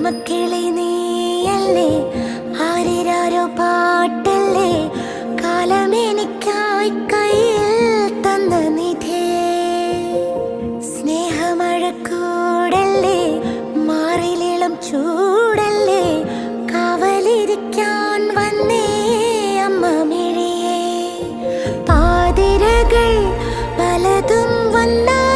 മക്കളെ നീയല്ലേ? ആരാരോ പാട്ടല്ലേ? കാലമെനിക്കായി കയ്യിൽ തന്ന നിധേ. സ്നേഹമഴക്കൂടല്ലേ? മാറിലിളം ചൂടല്ലേ? കാവലിരിക്കാൻ വന്നേ അമ്മ മിഴിയേ. പാതിരകൾ പലതും വന്നാ